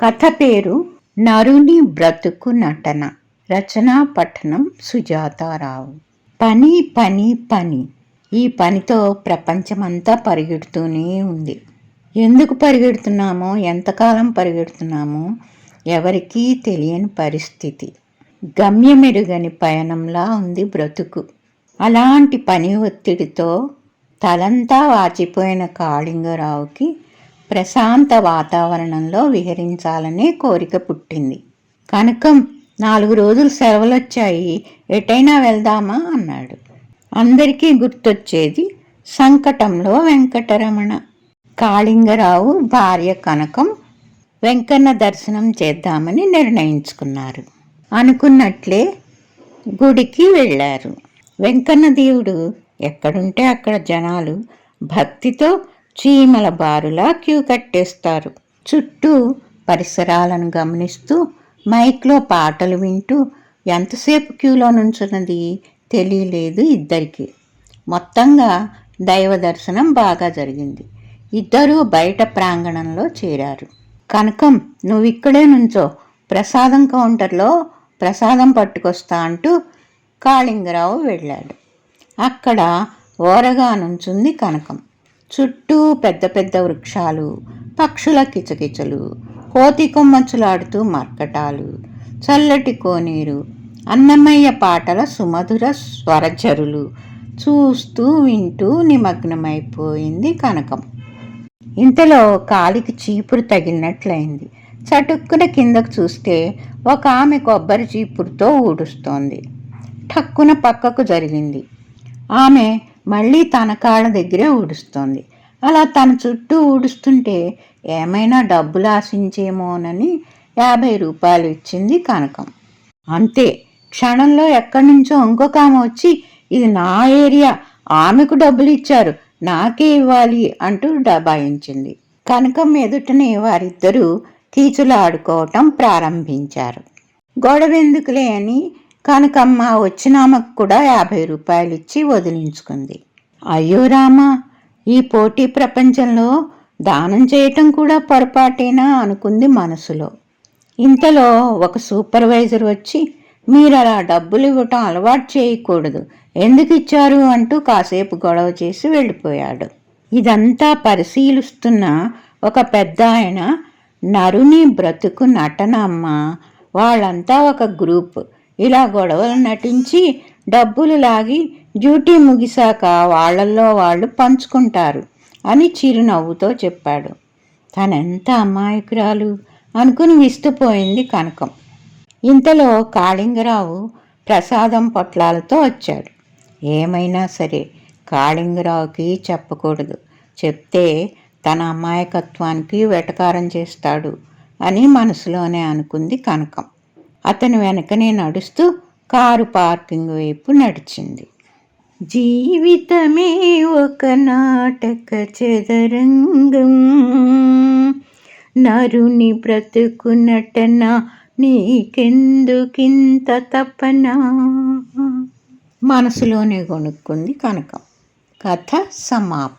కథ పేరు నరుని బ్రతుకు నటన. రచనా పఠనం సుజాతారావు. పని పని పని. ఈ పనితో ప్రపంచమంతా పరిగెడుతూనే ఉంది. ఎందుకు పరిగెడుతున్నామో ఎంతకాలం పరిగెడుతున్నామో ఎవరికీ తెలియని పరిస్థితి. గమ్యమెరుగని పయనంలా ఉంది బ్రతుకు. అలాంటి పని ఒత్తిడితో తలంతా వాచిపోయిన కాళింగరావుకి ప్రశాంత వాతావరణంలో విహరించాలనే కోరిక పుట్టింది. కనకం నాలుగు రోజులు సెలవులొచ్చాయి ఎటైనా వెళ్దామా? అన్నాడు. అందరికీ గుర్తొచ్చేది సంకటంలో వెంకటరమణ. కాళింగరావు భార్య కనకం వెంకన్న దర్శనం చేద్దామని నిర్ణయించుకున్నారు. అనుకున్నట్లే గుడికి వెళ్ళారు. వెంకన్న దేవుడు ఎక్కడుంటే అక్కడ జనాలు భక్తితో చీమల బారులా క్యూ కట్టేస్తారు. చుట్టూ పరిసరాలను గమనిస్తూ మైక్లో పాటలు వింటూ ఎంతసేపు క్యూలో నుంచున్నది తెలియలేదు ఇద్దరికి. మొత్తంగా దైవ దర్శనం బాగా జరిగింది. ఇద్దరూ బయట ప్రాంగణంలో చేరారు. కనకం నువ్వు ఇక్కడే నుంచో ప్రసాదం కౌంటర్లో ప్రసాదం పట్టుకొస్తా అంటూ కాళింగరావు వెళ్ళాడు. అక్కడ ఓరగా నుంచుంది కనకం. చుట్టూ పెద్ద పెద్ద వృక్షాలు పక్షుల కిచకిచలు కోతి కొమ్మచ్చులాడుతూ మర్కటాలు చల్లటి కోనేరు అన్నమయ్య పాటల సుమధుర స్వరచరులు చూస్తూ వింటూ నిమగ్నమైపోయింది కనకం. ఇంతలో కాలికి చీపురు తగిలినట్లయింది. చటుక్కున కిందకు చూస్తే ఒక ఆమె కొబ్బరి చీపురుతో ఊడుస్తోంది. ఠక్కున పక్కకు జరిగింది. ఆమె మళ్ళీ తన కాళ్ళ దగ్గరే ఊడుస్తోంది. అలా తన చుట్టూ ఊడుస్తుంటే ఏమైనా డబ్బులు ఆశించేమోనని యాభై రూపాయలు ఇచ్చింది కనకం. అంతే క్షణంలో ఎక్కడి నుంచో ఇంకొక ఆమె వచ్చి ఇది నా ఏరియా ఆమెకు డబ్బులు ఇచ్చారు నాకే ఇవ్వాలి అంటూ డబాయించింది కనకం ఎదుటనే వారిద్దరూ కీచులు ఆడుకోవటం ప్రారంభించారు. గొడవెందుకులే అని కనకమ్మ వచ్చినామకు కూడా యాభై రూపాయలు ఇచ్చి వదిలించుకుంది. అయ్యో రామా ఈ పోటీ ప్రపంచంలో దానం చేయటం కూడా పొరపాటేనా అనుకుంది మనసులో. ఇంతలో ఒక సూపర్వైజర్ వచ్చి మీరు అలా డబ్బులు ఇవ్వటం అలవాటు చేయకూడదు ఎందుకు ఇచ్చారు అంటూ కాసేపు గొడవ చేసి వెళ్ళిపోయాడు. ఇదంతా పరిశీలిస్తున్న ఒక పెద్ద ఆయన నరుని బ్రతుకు నటన అమ్మ వాళ్ళంతా ఒక గ్రూప్. ఇలా గొడవలు నటించి డబ్బులు లాగి డ్యూటీ ముగిశాక వాళ్ళల్లో వాళ్ళు పంచుకుంటారు అని చిరునవ్వుతో చెప్పాడు. తనెంత అమాయకురాలు? అనుకుని విస్తుపోయింది కనకం. ఇంతలో కాళింగరావు ప్రసాదం పొట్లాలతో వచ్చాడు. ఏమైనా సరే కాళింగరావుకి చెప్పకూడదు. చెప్తే తన అమాయకత్వానికి వెటకారం చేస్తాడు అని మనసులోనే అనుకుంది కనకం. అతని వెనకనే నడుస్తూ కారు పార్కింగ్ వైపు నడిచింది. జీవితమే ఒక నాటక చదరంగం. నరుని బ్రతుకు నటన నీకెందుకింత తపన? మనసులోనే కొనుక్కుంది కనకం. కథ సమాప్తం.